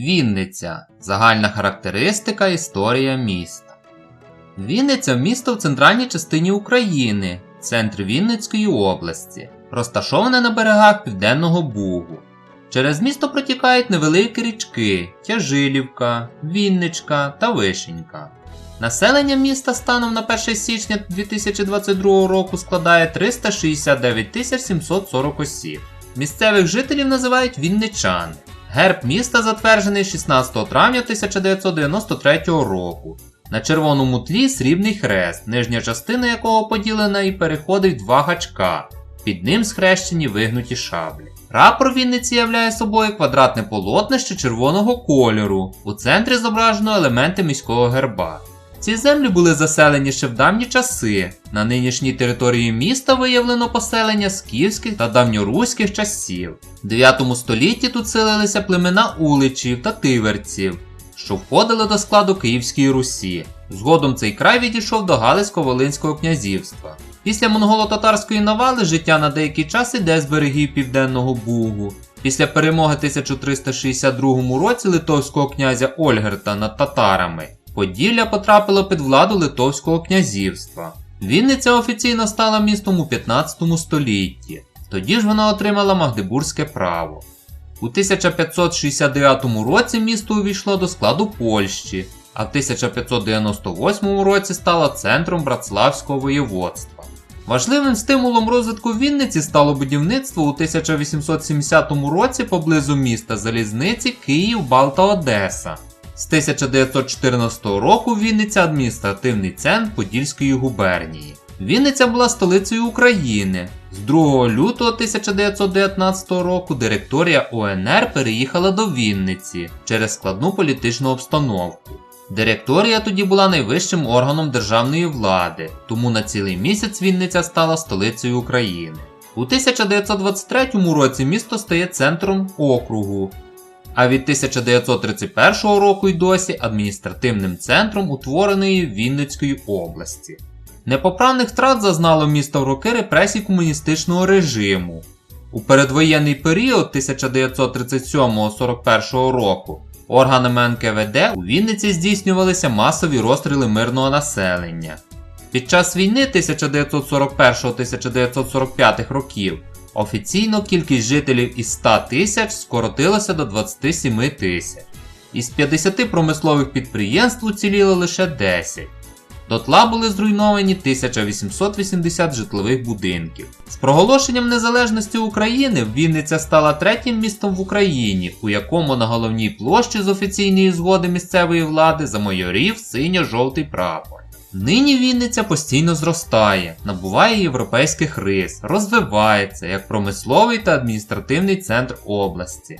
Вінниця. Загальна характеристика, історія міста. Вінниця місто в центральній частині України, центр Вінницької області, розташоване на берегах Південного Бугу. Через місто протікають невеликі річки Тяжилівка, Вінничка та Вишенька. Населення міста станом на 1 січня 2022 року складає 369 740 осіб. Місцевих жителів називають вінничани. Герб міста затверджений 16 травня 1993 року. На червоному тлі срібний хрест, нижня частина якого поділена і переходить два гачка. Під ним схрещені вигнуті шаблі. Прапор Вінниці являє собою квадратне полотнище червоного кольору. У центрі зображено елементи міського герба. Ці землі були заселені ще в давні часи. На нинішній території міста виявлено поселення скіфських та давньоруських часів. В 9 столітті тут селилися племена уличів та тиверців, що входили до складу Київської Русі. Згодом цей край відійшов до Галицько-Волинського князівства. Після монголо-татарської навали життя на деякий час іде з берегів Південного Бугу. Після перемоги 1362 році литовського князя Ольгерта над татарами Поділля потрапило під владу Литовського князівства. Вінниця офіційно стала містом у 15 столітті. Тоді ж вона отримала Магдебурзьке право. У 1569 році місто увійшло до складу Польщі, а в 1598 році стало центром Братславського воєводства. Важливим стимулом розвитку Вінниці стало будівництво у 1870 році поблизу міста залізниці Київ Балта Одеса. З 1914 року Вінниця адміністративний центр Подільської губернії. Вінниця була столицею України. З 2 лютого 1919 року директорія ОНР переїхала до Вінниці через складну політичну обстановку. Директорія тоді була найвищим органом державної влади, тому на цілий місяць Вінниця стала столицею України. У 1923 році місто стає центром округу, а від 1931 року й досі адміністративним центром утвореної Вінницької області. Непоправних втрат зазнало місто в роки репресій комуністичного режиму. У передвоєнний період 1937-41 року органами НКВД у Вінниці здійснювалися масові розстріли мирного населення. Під час війни 1941-1945 років Офіційно кількість жителів із 100 тисяч скоротилася до 27 тисяч. Із 50 промислових підприємств уціліло лише 10. Дотла були зруйновані 1880 житлових будинків. З проголошенням незалежності України Вінниця стала третім містом в Україні, у якому на головній площі з офіційної згоди місцевої влади замайорів синьо-жовтий прапор. Нині Вінниця постійно зростає, набуває європейських рис, розвивається як промисловий та адміністративний центр області.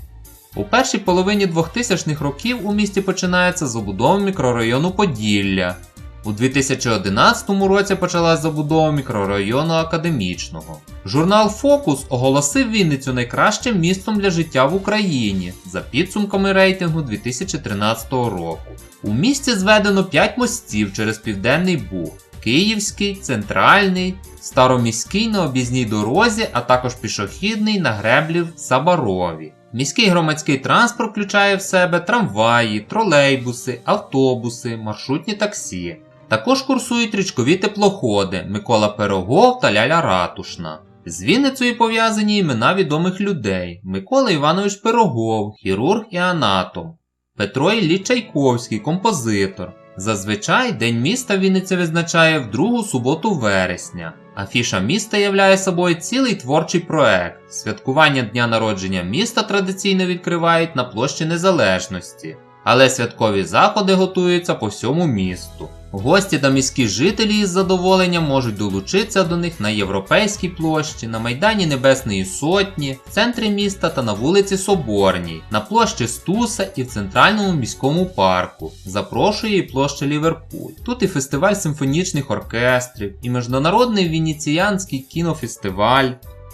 У першій половині 2000-х років у місті починається забудова мікрорайону Поділля. У 2011 році почалась забудова мікрорайону Академічного. Журнал Фокус оголосив Вінницю найкращим містом для життя в Україні за підсумками рейтингу 2013 року. У місті зведено 5 мостів через Південний Буг. Київський, центральний, староміський на об'їзній дорозі, а також пішохідний на греблі в Сабарові. Міський громадський транспорт включає в себе трамваї, тролейбуси, автобуси, маршрутні таксі. Також курсують річкові теплоходи Микола Пирогов та Ляля Ратушна. З Вінницею пов'язані імена відомих людей: Микола Іванович Пирогов, хірург і анатом, Петро Іллі Чайковський, композитор. Зазвичай День міста Вінниця відзначає в другу суботу вересня. Афіша міста являє собою цілий творчий проект. Святкування дня народження міста традиційно відкривають на площі Незалежності, але святкові заходи готуються по всьому місту. Гості та міські жителі із задоволенням можуть долучитися до них на Європейській площі, на Майдані Небесної Сотні, в центрі міста та на вулиці Соборній, на площі Стуса і в центральному міському парку. Запрошує і площа Ліверпуль. Тут і фестиваль симфонічних оркестрів, і міжнародний венеціанський кінофестиваль,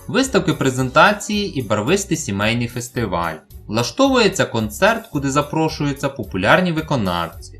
виставки презентації і барвистий сімейний фестиваль. Влаштовується концерт, куди запрошуються популярні виконавці.